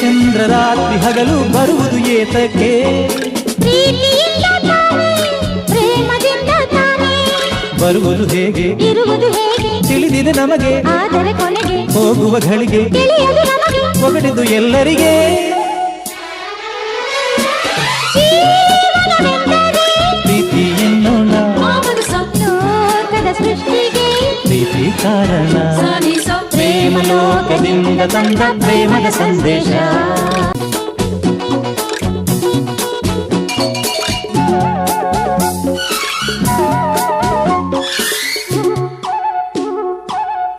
ಚಂದ್ರ ರಾತ್ರಿ ಹಗಲು ಬರುವುದು ಏತಕ್ಕೆ? ಬರುವುದು ಹೇಗೆ? ಇರುವುದು ಹೇಗೆ? ತಿಳಿದಿದೆ ನಮಗೆ. ಆದರೆ ಕೊನೆಗೆ ಹೋಗುವ ಘಳಿಗೆ. ನಮಗೆ. ಒಗಟಿದು ಎಲ್ಲರಿಗೆ. ಪ್ರೀತಿ ಎನ್ನೋಣ. ಪ್ರೀತಿ ಕಾರಣ. ಲೋಕದಿಂದ ತಂದ ಪ್ರೇಮದ ಸಂದೇಶ.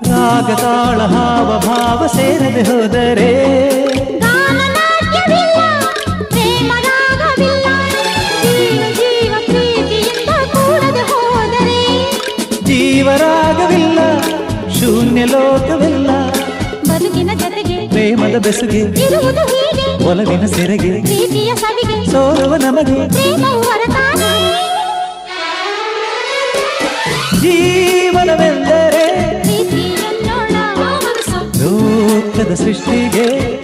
ರಾಗ ತಾಳ ಹಾವ ಭಾವ ಸೇರದೆ ಹೋದರೆ. ಜೀವರಾಗವಿಲ್ಲ ಶೂನ್ಯ ಲೋಕವಿಲ್ಲ ಪ್ರೇಮದ ಬೆಸುಗೆ. ಒಲವಿನ ಸೆರೆಗೆ. ಸೋಲುವ ನಮಗೆ. ಜೀವನವೆಂದರೆ ಲೋಕದ ಸೃಷ್ಟಿಗೆ.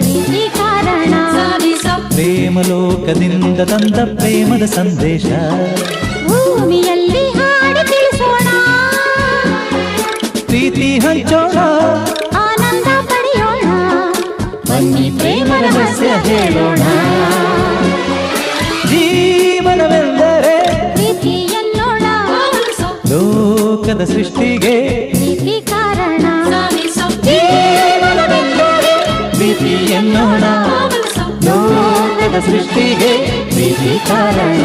ಪ್ರೇಮ ಲೋಕದಿಂದ ತಂದ ಪ್ರೇಮದ ಸಂದೇಶ. ಪ್ರೀತಿ ಹಂಚೋಣ. ಬನ್ನಿ ಪ್ರೇಮ ರಹಸ್ಯ ಹೇಳೋಣ. ಜೀವನವೆಂದರೆ ಲೋಕದ ಸೃಷ್ಟಿಗೆ ಪ್ರೀತಿ ಕಾರಣ. ಜೀವನವೆಂದರೆ ಪ್ರೀತಿ ಲೋಕದ ಸೃಷ್ಟಿಗೆ ಪ್ರೀತಿ ಕಾರಣ.